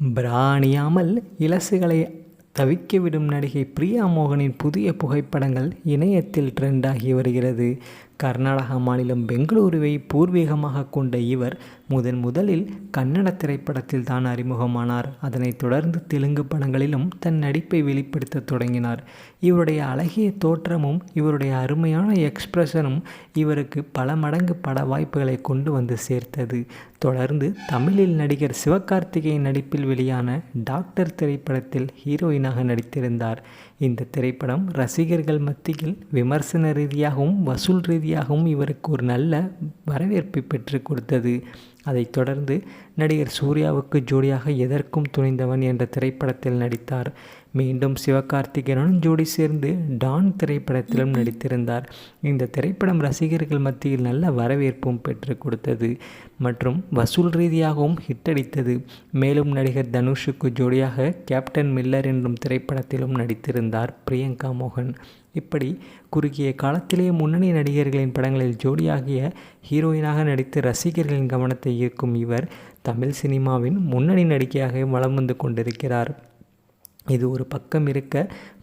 பிராணியாமல் இலசுகளை தவிக்கவிடும் நடிகை பிரியா மோகனின் புதிய புகைப்படங்கள் இணையத்தில் ட்ரெண்டாகி வருகிறது. கர்நாடகா மாநிலம் பெங்களூருவை பூர்வீகமாக கொண்ட இவர் முதன் முதலில் கன்னட திரைப்படத்தில் தான் அறிமுகமானார். அதனைத் தொடர்ந்து தெலுங்கு படங்களிலும் தன் நடிப்பை வெளிப்படுத்த தொடங்கினார். இவருடைய அழகிய தோற்றமும் இவருடைய அருமையான எக்ஸ்பிரஷனும் இவருக்கு பல மடங்கு பட வாய்ப்புகளை கொண்டு வந்து சேர்த்தது. தொடர்ந்து தமிழில் நடிகர் சிவகார்த்திகேயன் நடிப்பில் வெளியான டாக்டர் திரைப்படத்தில் ஹீரோயினாக நடித்திருந்தார். இந்த திரைப்படம் ரசிகர்கள் மத்தியில் விமர்சன ரீதியாகவும் வசூல் ரீதியாகவும் இவருக்கு ஒரு நல்ல வரவேற்பை பெற்றுக் கொடுத்தது. அதைத் தொடர்ந்து நடிகர் சூர்யாவுக்கு ஜோடியாக எதற்கும் துணிந்தவன் என்ற திரைப்படத்தில் நடித்தார். மீண்டும் சிவகார்த்திகேயனுடன் ஜோடி சேர்ந்து டான் திரைப்படத்திலும் நடித்திருந்தார். இந்த திரைப்படம் ரசிகர்கள் மத்தியில் நல்ல வரவேற்பும் பெற்று கொடுத்தது மற்றும் வசூல் ரீதியாகவும் ஹிட்டடித்தது மேலும் நடிகர் தனுஷுக்கு ஜோடியாக கேப்டன் மில்லர் என்னும் திரைப்படத்திலும் நடித்திருந்தார் பிரியங்கா மோகன். இப்படி குறுகிய காலத்திலேயே முன்னணி நடிகர்களின் படங்களில் ஜோடியாகிய ஹீரோயினாக நடித்து ரசிகர்களின் கவனத்தை ஈர்க்கும் இவர் தமிழ் சினிமாவின் முன்னணி நடிகையாக வலம் வந்து கொண்டிருக்கிறார். இது ஒரு பக்கம் இருக்க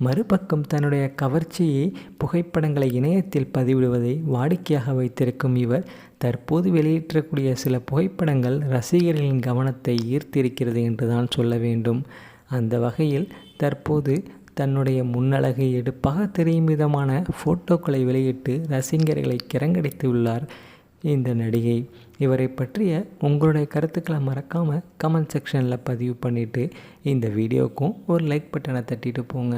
மறுபக்கம் தன்னுடைய கவர்ச்சியை புகைப்படங்களை இணையத்தில் பதிவிடுவதை வாடிக்கையாக வைத்திருக்கும் இவர் தற்போது வெளியிட்டக்கூடிய சில புகைப்படங்கள் ரசிகர்களின் கவனத்தை ஈர்த்திருக்கிறது என்று தான் சொல்ல வேண்டும். அந்த வகையில் தற்போது தன்னுடைய முன்னழகை எடுப்பாக தெரியும் விதமான ஃபோட்டோக்களை வெளியிட்டு ரசிகர்களை கிரங்கடித்துள்ளார் இந்த நடிகை. இவரை பற்றிய உங்களுடைய கருத்துக்களை மறக்காமல் கமெண்ட் செக்ஷனில் பதிவு பண்ணிவிட்டு இந்த வீடியோவுக்கும் ஒரு லைக் பட்டனை தட்டிட்டு போங்க.